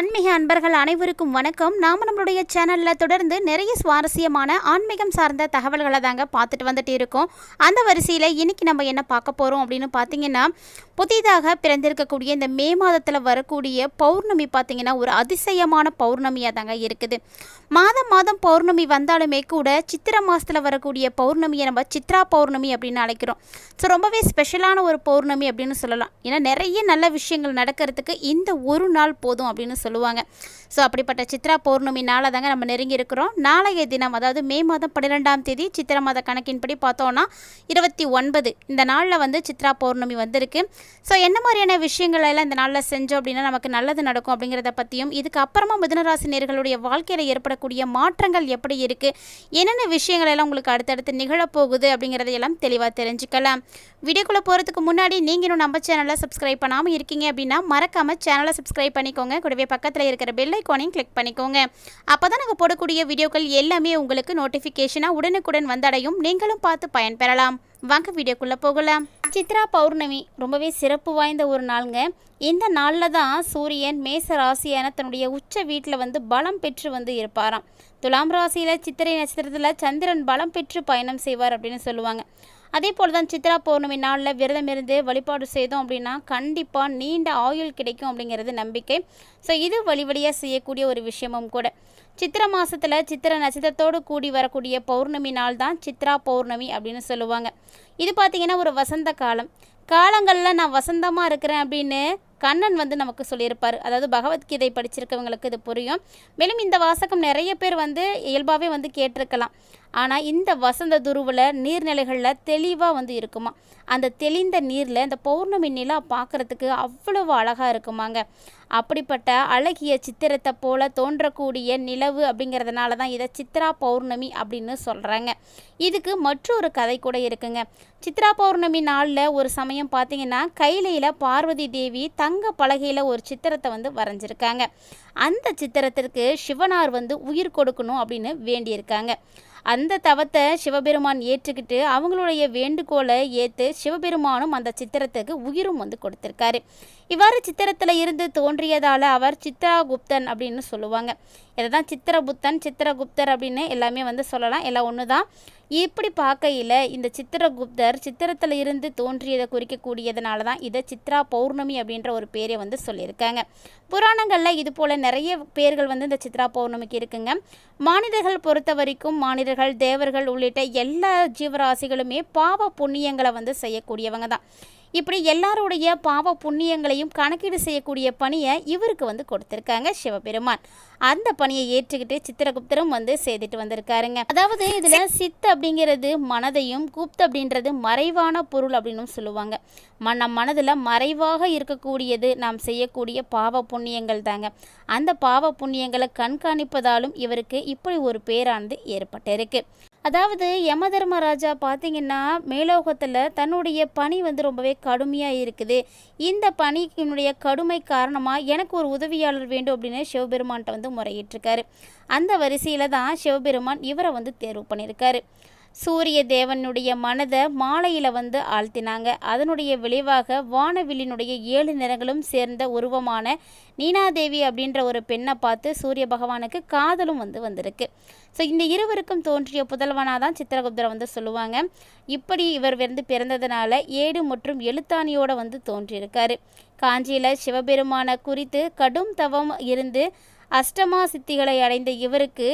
ஆன்மீக அன்பர்கள் அனைவருக்கும் வணக்கம். நாம் நம்மளுடைய சேனலில் தொடர்ந்து நிறைய சுவாரஸ்யமான ஆன்மீகம் சார்ந்த தகவல்களை தாங்க பார்த்துட்டு வந்துட்டு இருக்கோம். அந்த வரிசையில் இன்னைக்கு நம்ம என்ன பார்க்க போகிறோம் அப்படின்னு பார்த்தீங்கன்னா புதிதாக பிறந்திருக்கக்கூடிய இந்த மே மாதத்தில் வரக்கூடிய பௌர்ணமி பார்த்தீங்கன்னா ஒரு அதிசயமான பௌர்ணமியாக தாங்க இருக்குது. மாதம் மாதம் பௌர்ணமி வந்தாலுமே கூட சித்திரை மாதத்தில் வரக்கூடிய பௌர்ணமியை நம்ம சித்ரா பௌர்ணமி அப்படின்னு அழைக்கிறோம். ஸோ ரொம்பவே ஸ்பெஷலான ஒரு பௌர்ணமி அப்படின்னு சொல்லலாம். ஏன்னா நிறைய நல்ல விஷயங்கள் நடக்கிறதுக்கு இந்த ஒரு நாள் போதும் அப்படின்னு சொல்லுவாங்க. ஸோ அப்படிப்பட்ட சித்ரா பௌர்ணமி நாளை தாங்க நம்ம நெருங்கி இருக்கிறோம். நாளைய தினம் அதாவது மே மாதம் பன்னிரெண்டாம் தேதி சித்திரை மாத கணக்கின்படி பார்த்தோன்னா இருபத்தி ஒன்பது. இந்த நாளில் வந்து சித்ரா பௌர்ணமி வந்திருக்கு. ஸோ என்ன மாதிரியான விஷயங்கள் எல்லாம் இந்த நாளில் செஞ்சோம் அப்படின்னா நமக்கு நல்லது நடக்கும் அப்படிங்கிறத பற்றியும் இதுக்கு அப்புறமா மிதுனராசி நேர்களுடைய வாழ்க்கையில் ஏற்படக்கூடிய மாற்றங்கள் எப்படி இருக்குது என்னென்ன விஷயங்கள் எல்லாம் உங்களுக்கு அடுத்தடுத்து நிகழப்போகுது அப்படிங்கிறதையெல்லாம் தெளிவாக தெரிஞ்சுக்கலாம். வீடியோக்குள்ளே போகிறதுக்கு முன்னாடி நீங்களும் நம்ம சேனலை சப்ஸ்கிரைப் பண்ணாமல் இருக்கீங்க அப்படின்னா மறக்காமல் சேனலை சப்ஸ்கிரைப் பண்ணிக்கோங்க. கூடவே பக்கத்தில் இருக்கிற பெல் ஐக்கானையும் கிளிக் பண்ணிக்கோங்க. அப்போ தான் நாங்கள் போடக்கூடிய வீடியோக்கள் எல்லாமே உங்களுக்கு நோட்டிஃபிகேஷனாக உடனுக்குடன் வந்தடையும். நீங்களும் பார்த்து பயன்பெறலாம் வாங்க வீடியோக்குள்ளே போகலாம். சித்ரா பௌர்ணமி ரொம்பவே சிறப்பு வாய்ந்த ஒரு நாளுங்க. இந்த நாளில் தான் சூரியன் மேச ராசியான தன்னுடைய உச்ச வீட்டில் வந்து பலம் பெற்று வந்து இருப்பாராம். துலாம் ராசியில் சித்திரை நட்சத்திரத்தில் சந்திரன் பலம் பெற்று பயணம் செய்வார் அப்படின்னு சொல்லுவாங்க. அதே போல் தான் சித்ரா பௌர்ணமி நாளில் விரதம் இருந்து வழிபாடு செய்தோம் அப்படின்னா கண்டிப்பாக நீண்ட ஆயுள் கிடைக்கும் அப்படிங்கிறது நம்பிக்கை. ஸோ இது வழி வழியாக செய்யக்கூடிய ஒரு விஷயமும் கூட. சித்திரை மாதத்தில் சித்திரை நட்சத்திரத்தோடு கூடி வரக்கூடிய பௌர்ணமி நாள் தான் சித்ரா பௌர்ணமி அப்படின்னு சொல்லுவாங்க. இது பார்த்திங்கன்னா ஒரு வசந்த காலம். காலங்களில் நான் வசந்தமாக இருக்கிறேன் அப்படின்னு கண்ணன் வந்து நமக்கு சொல்லியிருப்பார். அதாவது பகவத்கீதை படிச்சிருக்கவங்களுக்கு இது புரியும். மேலும் இந்த வாசகம் நிறைய பேர் வந்து இயல்பாகவே வந்து கேட்டிருக்கலாம். ஆனால் இந்த வசந்த துருவில் நீர்நிலைகளில் தெளிவாக வந்து இருக்குமா? அந்த தெளிந்த நீரில் இந்த பௌர்ணமி நிலா பார்க்குறதுக்கு அவ்வளவு அழகாக இருக்குமாங்க. அப்படிப்பட்ட அழகிய சித்திரத்தை போல தோன்றக்கூடிய நிலவு அப்படிங்கிறதுனால தான் இதை சித்ரா பௌர்ணமி அப்படின்னு சொல்கிறாங்க இதுக்கு மற்றொரு கதை கூட இருக்குங்க. சித்ரா பௌர்ணமி நாளில் ஒரு சமயம் பார்த்தீங்கன்னா கைலையில் பார்வதி தேவி தங்க பலகையில் ஒரு சித்திரத்தை வந்து வரைஞ்சிருக்காங்க. அந்த சித்திரத்திற்கு சிவனார் வந்து உயிர் கொடுக்கணும் அப்படின்னு வேண்டியிருக்காங்க. அந்த தவத்தை சிவபெருமான் ஏற்றுக்கிட்டு அவங்களுடைய வேண்டுகோளை ஏற்று சிவபெருமானும் அந்த சித்திரத்துக்கு உயிரும் வந்து கொடுத்துருக்காரு. இவ்வாறு சித்திரத்தில் இருந்து தோன்றியதால் அவர் சித்ராகுப்தன் அப்படின்னு சொல்லுவாங்க. இதை தான் சித்திரகுப்தன் சித்திரகுப்தர் அப்படின்னு எல்லாமே வந்து சொல்லலாம். எல்லாம் ஒன்று தான் இப்படி பார்க்கையில் இந்த சித்திரகுப்தர் சித்திரத்தில் இருந்து தோன்றியதை குறிக்கக்கூடியதுனால தான் இதை சித்ரா பௌர்ணமி அப்படின்ற ஒரு பேரை வந்து சொல்லியிருக்காங்க. புராணங்களில் இது போல் நிறைய பேர்கள் வந்து இந்த சித்ரா பௌர்ணமிக்கு இருக்குங்க. மாநிலர்கள் பொறுத்த வரைக்கும் மாநிலர்கள் தேவர்கள் உள்ளிட்ட எல்லா ஜீவராசிகளுமே பாவ புண்ணியங்களை வந்து செய்யக்கூடியவங்க தான் இப்படி எல்லாருடைய பாவ புண்ணியங்களையும் கணக்கீடு செய்யக்கூடிய பணியை இவருக்கு வந்து கொடுத்துருக்காங்க சிவபெருமான். அந்த பணியை ஏற்றுக்கிட்டு சித்திரகுப்தரும் வந்து செய்துட்டு வந்திருக்காருங்க. அதாவது இதில் சித்து அப்படிங்கிறது மனதையும் குப்த் அப்படின்றது மறைவான பொருள் அப்படின்னு சொல்லுவாங்க. ம நம் மனதில் மறைவாக இருக்கக்கூடியது நாம் செய்யக்கூடிய பாவ புண்ணியங்கள் தாங்க. அந்த பாவ புண்ணியங்களை கண்காணிப்பதாலும் இவருக்கு இப்படி ஒரு பேரானது ஏற்பட்டிருக்கு. அதாவது யம தர்மராஜா பார்த்தீங்கன்னா மேலோகத்தில் தன்னுடைய பணி வந்து ரொம்பவே கடுமையாக இருக்குது. இந்த பணியினுடைய கடுமை காரணமாக எனக்கு ஒரு உதவியாளர் வேண்டும் அப்படின்னு சிவபெருமான்கிட்ட வந்து முறையிட்டிருக்காரு. அந்த வரிசையில் தான் சிவபெருமான் இவரை வந்து தேர்வு பண்ணியிருக்காரு. சூரிய தேவனுடைய மனதை மாலையில் வந்து ஆழ்த்தினாங்க. அதனுடைய விளைவாக வானவில்லினுடைய ஏழு நிறங்களும் சேர்ந்த உருவமான நீனாதேவி அப்படின்ற ஒரு பெண்ணை பார்த்து சூரிய பகவானுக்கு காதலும் வந்து வந்திருக்கு. ஸோ இந்த இருவருக்கும் தோன்றிய புதல்வனாக தான் சித்திரகுப்தரை வந்து சொல்லுவாங்க. இப்படி இவர் வந்து பிறந்ததுனால ஏடு மற்றும் எழுத்தாணியோட வந்து தோன்றியிருக்காரு. காஞ்சியில் சிவபெருமானை குறித்து கடும் தவம் இருந்து அஷ்டமா சித்திகளை அடைந்த இவருக்கு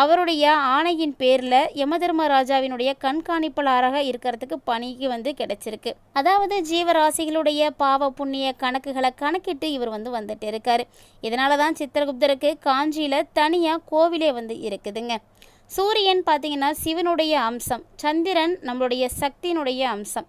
அவருடைய ஆணையின் பேரில் யமதர்மராஜாவினுடைய கண்காணிப்பாளராக இருக்கிறதுக்கு பணிக்கு வந்து கிடைச்சிருக்கு. அதாவது ஜீவராசிகளுடைய பாவ புண்ணிய கணக்குகளை கணக்கிட்டு இவர் வந்து வந்துட்டு இருக்காரு. இதனால தான் சித்திரகுப்தருக்கு காஞ்சியில் தனியாக கோவிலே வந்து இருக்குதுங்க. சூரியன் பார்த்தீங்கன்னா சிவனுடைய அம்சம் சந்திரன் நம்மளுடைய சக்தியினுடைய அம்சம்.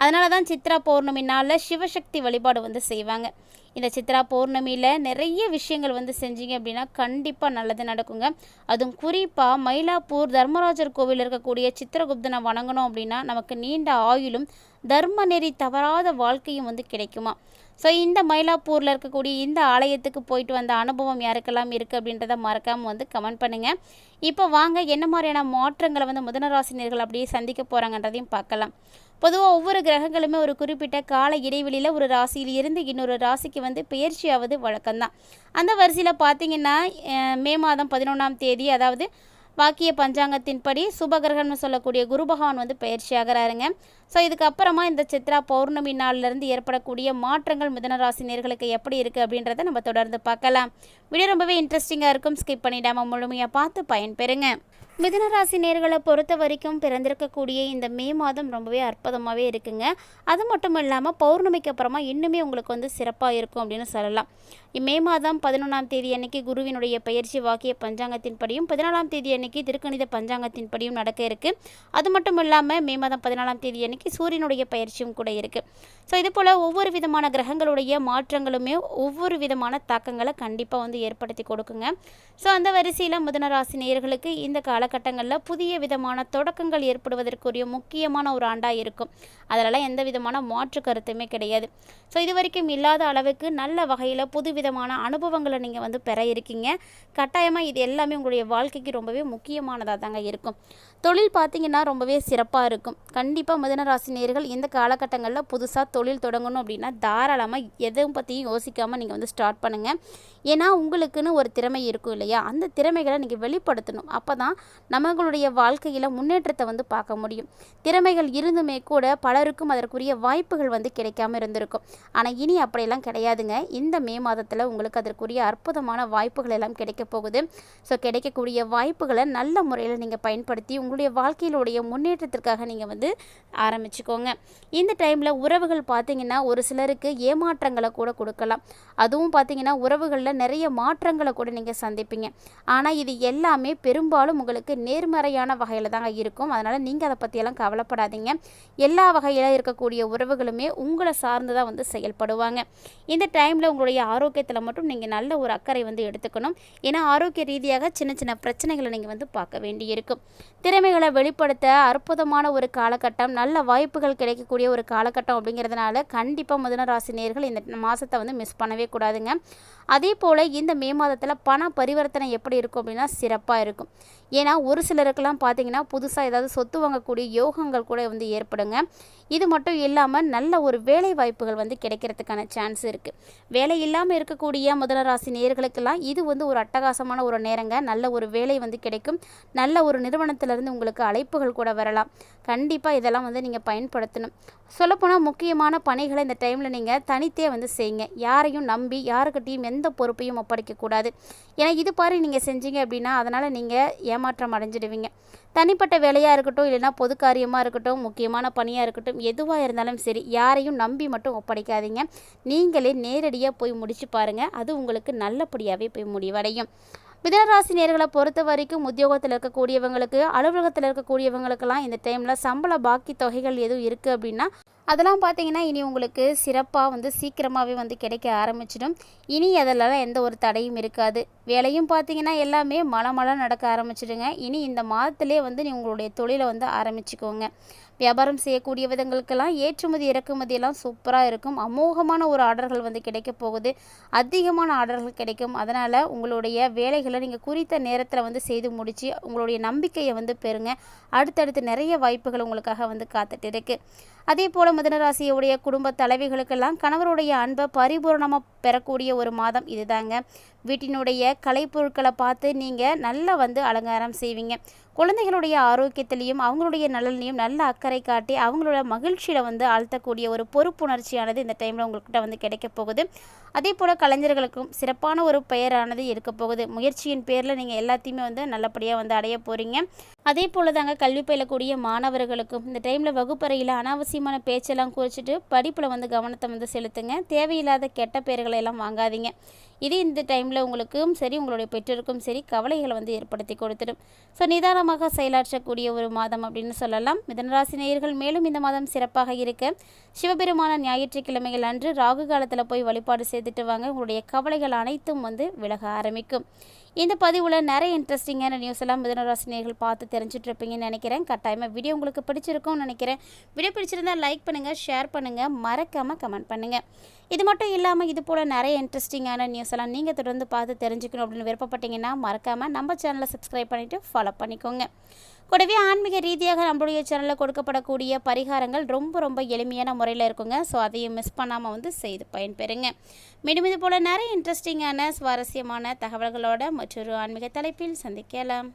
அதனால தான் சித்ரா பௌர்ணமி நாளில் சிவசக்தி வழிபாடு வந்து செய்வாங்க. இந்த சித்ரா பௌர்ணமியில் நிறைய விஷயங்கள் வந்து செஞ்சீங்க அப்படின்னா கண்டிப்பாக நல்லது நடக்குங்க. அதுவும் குறிப்பாக மயிலாப்பூர் தர்மராஜர் கோவில் இருக்கக்கூடிய சித்திரகுப்தனை வணங்கணும் அப்படின்னா நமக்கு நீண்ட ஆயுளும் தர்ம நெறி தவறாத வாழ்க்கையும் வந்து கிடைக்குமா? ஸோ இந்த மயிலாப்பூரில் இருக்கக்கூடிய இந்த ஆலயத்துக்கு போயிட்டு வந்த அனுபவம் யாருக்கெல்லாம் இருக்குது அப்படின்றத மறக்காமல் வந்து கமெண்ட் பண்ணுங்கள் இப்போ வாங்க என்ன மாதிரியான மாற்றங்களை வந்து முதனராசினியர்கள் அப்படியே சந்திக்க போகிறாங்கன்றதையும் பார்க்கலாம். பொதுவாக ஒவ்வொரு கிரகங்களுமே ஒரு குறிப்பிட்ட கால இடைவெளியில் ஒரு ராசியில் இருந்து இன்னொரு ராசிக்கு வந்து பயிற்சியாவது வழக்கம்தான். அந்த வரிசையில் பார்த்தீங்கன்னா மே மாதம் பதினொன்றாம் தேதி அதாவது வாக்கிய பஞ்சாங்கத்தின்படி சுபகிரகம்னு சொல்லக்கூடிய குரு பகவான் வந்து பயிற்சி ஆகிறாருங்க ஸோ இதுக்கப்புறமா இந்த சித்ரா பௌர்ணமி நாள்லேருந்து ஏற்படக்கூடிய மாற்றங்கள் மிதனராசி நேர்களுக்கு எப்படி இருக்குது அப்படின்றத நம்ம தொடர்ந்து பார்க்கலாம். வீடியோ ரொம்பவே இன்ட்ரெஸ்டிங்காக இருக்கும். ஸ்கிப் பண்ணிடாமல் முழுமையாக பார்த்து பயன்பெறுங்க. மிதனராசி நேர்களை பொறுத்த வரைக்கும் பிறந்திருக்கக்கூடிய இந்த மே மாதம் ரொம்பவே அற்புதமாகவே இருக்குங்க. அது மட்டும் இல்லாமல் பௌர்ணமிக்கு அப்புறமா இன்னுமே உங்களுக்கு வந்து சிறப்பாக இருக்கும் அப்படின்னு சொல்லலாம். மே மாதம் பதினொன்றாம் தேதி அன்னைக்கு குருவினுடைய பயிற்சி வாக்கிய பஞ்சாங்கத்தின்படியும் பதினாலாம் தேதி அன்னைக்கு திருக்கணித பஞ்சாங்கத்தின்படியும் நடக்க இருக்குது அது மட்டும் இல்லாமல் மே மாதம் பதினாலாம் தேதி அன்னைக்கு சூரியனுடைய பயிற்சியும் கூட இருக்குது ஸோ இது போல் ஒவ்வொரு விதமான கிரகங்களுடைய மாற்றங்களுமே ஒவ்வொரு விதமான தாக்கங்களை கண்டிப்பாக வந்து ஏற்படுத்தி கொடுக்குங்க. ஸோ அந்த வரிசையில் மிதனராசி நேயர்களுக்கு இந்த காலகட்டங்களில் புதிய விதமான தொடக்கங்கள் ஏற்படுவதற்குரிய முக்கியமான ஒரு ஆண்டாக இருக்கும். அதிலலாம் எந்த விதமான மாற்று கருத்துமே கிடையாது. ஸோ இது வரைக்கும் இல்லாத அளவுக்கு நல்ல வகையில் புது விதமான அனுபவங்களை நீங்கள் வந்து பெற இருக்கீங்க. கட்டாயமாக இது எல்லாமே உங்களுடைய வாழ்க்கைக்கு ரொம்பவே முக்கியமானதாக தாங்க இருக்கும். தொழில் பார்த்தீங்கன்னா ரொம்பவே சிறப்பாக இருக்கும். கண்டிப்பாக மிதனராசி நேயர்கள் இந்த காலகட்டங்களில் புதுசாக தொழில் தொடங்கணும் அப்படின்னா தாராளமாக எதுவும் பற்றியும் யோசிக்காமல் நீங்கள் வந்து ஸ்டார்ட் பண்ணுங்கள் ஏன்னா உங்களுக்குன்னு ஒரு திறமை இருக்கும் இல்லையா? அந்த திறமைகளை நீங்கள் வெளிப்படுத்தணும். அப்போ தான் நம்மளுடைய வாழ்க்கையில் முன்னேற்றத்தை வந்து பார்க்க முடியும். திறமைகள் இருந்துமே கூட பலருக்கும் அதற்குரிய வாய்ப்புகள் வந்து கிடைக்காம இருந்திருக்கும். ஆனால் இனி அப்படியெல்லாம் கிடையாதுங்க. இந்த மே மாதத்தில் உங்களுக்கு அதற்குரிய அற்புதமான வாய்ப்புகள் எல்லாம் கிடைக்க போகுது. ஸோ கிடைக்கக்கூடிய வாய்ப்புகளை நல்ல முறையில் நீங்கள் பயன்படுத்தி உங்களுடைய வாழ்க்கையிலுடைய முன்னேற்றத்திற்காக நீங்கள் வந்து ஆரம்பிச்சுக்கோங்க. இந்த டைமில் உறவுகள் பார்த்தீங்கன்னா ஒரு சிலருக்கு ஏமாற்றங்களை கூட கொடுக்கலாம். அதுவும் பார்த்தீங்கன்னா உறவுகளில் நிறைய மாற்றங்களை கூட நீங்கள் சந்திப்பீங்க. ஆனால் இது எல்லாமே பெரும்பாலும் உங்களுக்கு நேர்மறையான வகையில் தாங்க இருக்கும். அதனால் நீங்கள் அதை பற்றியெல்லாம் கவலைப்படாதீங்க. எல்லா வகையில் இருக்கக்கூடிய உறவுகளுமே உங்களை சார்ந்து தான் வந்து செயல்படுவாங்க. இந்த டைமில் உங்களுடைய ஆரோக்கியத்தில் மட்டும் நீங்கள் நல்ல ஒரு அக்கறை வந்து எடுத்துக்கணும். ஏன்னா ஆரோக்கிய ரீதியாக சின்ன சின்ன பிரச்சனைகளை நீங்கள் வந்து பார்க்க வேண்டியிருக்கும். திறமைகளை வெளிப்படுத்த அற்புதமான ஒரு காலகட்டம் நல்ல வாய்ப்புகள் கிடைக்கக்கூடிய ஒரு காலகட்டம் அப்படிங்கிறதுனால கண்டிப்பாக முதன ராசி நேர்கள் இந்த மாதத்தை வந்து மிஸ் பண்ணவே கூடாதுங்க. அதே போல் இந்த மே மாதத்தில் பண பரிவர்த்தனை எப்படி இருக்கும் அப்படின்னா சிறப்பாக இருக்கும். ஏன்னா ஒரு சிலருக்கெல்லாம் பார்த்தீங்கன்னா புதுசாக ஏதாவது சொத்து வாங்கக்கூடிய யோகங்கள் கூட வந்து ஏற்படுங்க. இது மட்டும் இல்லாமல் நல்ல ஒரு வேலை வாய்ப்புகள் வந்து கிடைக்கிறதுக்கான சான்ஸ் இருக்குது வேலை இல்லாமல் இருக்கக்கூடிய முதலராசி நேர்களுக்கெல்லாம் இது வந்து ஒரு அட்டகாசமான ஒரு நேரங்க. நல்ல ஒரு வேலை வந்து கிடைக்கும். நல்ல ஒரு நிறுவனத்திலிருந்து உங்களுக்கு அழைப்புகள் கூட வரலாம். கண்டிப்பாக இதெல்லாம் வந்து நீங்கள் நீங்கள் பயன்படுத்தணும். சொல்லப்போனால் முக்கியமான பணிகளை இந்த டைமில் நீங்கள் தனித்தே வந்து செய்யுங்க. யாரையும் நம்பி யாருக்கிட்டையும் எந்த பொறுப்பையும் ஒப்படைக்கக்கூடாது ஏன்னா இது பாரு நீங்கள் செஞ்சீங்க அப்படின்னா அதனால் நீங்கள் ஏமாற்றம் அடைஞ்சிடுவீங்க. தனிப்பட்ட வேலையாக இருக்கட்டும் இல்லைன்னா பொது காரியமாக இருக்கட்டும் முக்கியமான பணியாக இருக்கட்டும் எதுவாக இருந்தாலும் சரி யாரையும் நம்பி மட்டும் ஒப்படைக்காதீங்க. நீங்களே நேரடியாக போய் முடிச்சு பாருங்கள் அது உங்களுக்கு நல்லபடியாகவே போய் முடிவடையும். மிதனராசி நேர்களை பொறுத்த வரைக்கும் உத்தியோகத்தில் இருக்கக்கூடியவங்களுக்கு அலுவலகத்தில் இருக்கக்கூடியவங்களுக்கெல்லாம் இந்த டைமில் சம்பள பாக்கி தொகைகள் எதுவும் இருக்குது அப்படின்னா அதெல்லாம் பார்த்தீங்கன்னா இனி உங்களுக்கு சிறப்பாக வந்து சீக்கிரமாகவே வந்து கிடைக்க ஆரம்பிச்சிடும். இனி அதெல்லாம் எந்த ஒரு தடையும் இருக்காது. வேலையும் பார்த்தீங்கன்னா எல்லாமே மழை மழை நடக்க ஆரம்பிச்சிடுங்க. இனி இந்த மாதத்திலே வந்து நீ உங்களுடைய தொழிலை வந்து ஆரம்பிச்சுக்கோங்க. வியாபாரம் செய்யக்கூடிய விதங்களுக்கெல்லாம் ஏற்றுமதி இறக்குமதி எல்லாம் சூப்பராக இருக்கும். அமோகமான ஒரு ஆர்டர்கள் வந்து கிடைக்க போகுது. அதிகமான ஆர்டர்கள் கிடைக்கும். அதனால் உங்களுடைய வேலைகளை நீங்கள் குறித்த நேரத்தில் வந்து செய்து முடித்து உங்களுடைய நம்பிக்கையை வந்து பெறுங்க. அடுத்தடுத்து நிறைய வாய்ப்புகள் உங்களுக்காக வந்து காத்துட்டு இருக்குது அதே போல் மிதனராசியுடைய குடும்ப தலைவிகளுக்கெல்லாம் கணவருடைய அன்பை பரிபூர்ணமாக பெறக்கூடிய ஒரு மாதம் இதுதாங்க. வீட்டினுடைய கலைப்பொருட்களை பார்த்து நீங்கள் நல்லா வந்து அலங்காரம் செய்வீங்க. குழந்தைகளுடைய ஆரோக்கியத்திலையும் அவங்களுடைய நலன்லையும் நல்ல அக்கறை காட்டி அவங்களோட மகிழ்ச்சியில் வந்து ஆழ்த்தக்கூடிய ஒரு பொறுப்புணர்ச்சியானது இந்த டைமில் உங்கள்கிட்ட வந்து கிடைக்க போகுது. அதே போல் கலைஞர்களுக்கும் சிறப்பான ஒரு பெயரானது இருக்க போகுது. முயற்சியின் பேரில் நீங்கள் எல்லாத்தையுமே வந்து நல்லபடியாக வந்து அடைய போகிறீங்க அதே போல் தாங்க கல்வி பயிலக்கூடிய மாணவர்களுக்கும் இந்த டைமில் வகுப்பறையில் அனாவசியமான பேச்செல்லாம் குறிச்சிட்டு படிப்பில் வந்து கவனத்தை வந்து செலுத்துங்க. தேவையில்லாத கெட்ட பெயர்களை எல்லாம் வாங்காதீங்க. இது இந்த டைமில் உங்களுக்கும் சரி உங்களுடைய பெற்றோருக்கும் சரி கவலைகளை வந்து ஏற்படுத்தி கொடுத்துடும். ஸோ நிதானமாக செயலாற்றக்கூடிய ஒரு மாதம் அப்படின்னு சொல்லலாம். மிதனராசி நேயர்கள் மேலும் இந்த மாதம் சிறப்பாக இருக்க. சிவபெருமான ஞாயிற்றுக்கிழமைகள் அன்று ராகு காலத்தில் போய் வழிபாடு செய்துட்டு வாங்க. உங்களுடைய கவலைகள் அனைத்தும் வந்து விலக ஆரம்பிக்கும். இந்த பதிவில் நிறைய இன்ட்ரெஸ்டிங்கான நியூஸ் எல்லாம் மிதனராசினியர்கள் பார்த்து தெரிஞ்சிட்ருப்பீங்கன்னு நினைக்கிறேன். கட்டாயமாக வீடியோ உங்களுக்கு பிடிச்சிருக்கும்னு நினைக்கிறேன். வீடியோ பிடிச்சிருந்தா லைக் பண்ணுங்கள் ஷேர் பண்ணுங்கள் மறக்காமல் கமெண்ட் பண்ணுங்கள் இது மட்டும் இல்லாமல் இது போல் நிறைய இன்ட்ரெஸ்டிங்கான நியூஸ் எல்லாம் நீங்கள் தொடர்ந்து பார்த்து தெரிஞ்சுக்கணும் அப்படின்னு விருப்பப்பட்டீங்கன்னா மறக்காமல் நம்ம சேனலை சப்ஸ்கிரைப் பண்ணிவிட்டு ஃபாலோ பண்ணிக்கோங்க. கூடவே ஆன்மீக ரீதியாக நம்மளுடைய சேனலில் கொடுக்கப்படக்கூடிய பரிகாரங்கள் ரொம்ப ரொம்ப எளிமையான முறையில் இருக்குங்க. ஸோ அதையும் மிஸ் பண்ணாமல் வந்து செய்து பயன்பெறுங்க. மீண்டும் இது போல் நிறைய இன்ட்ரெஸ்டிங்கான சுவாரஸ்யமான தகவல்களோட மற்றொரு ஆன்மீக தலைப்பில் சந்திக்கலாம்.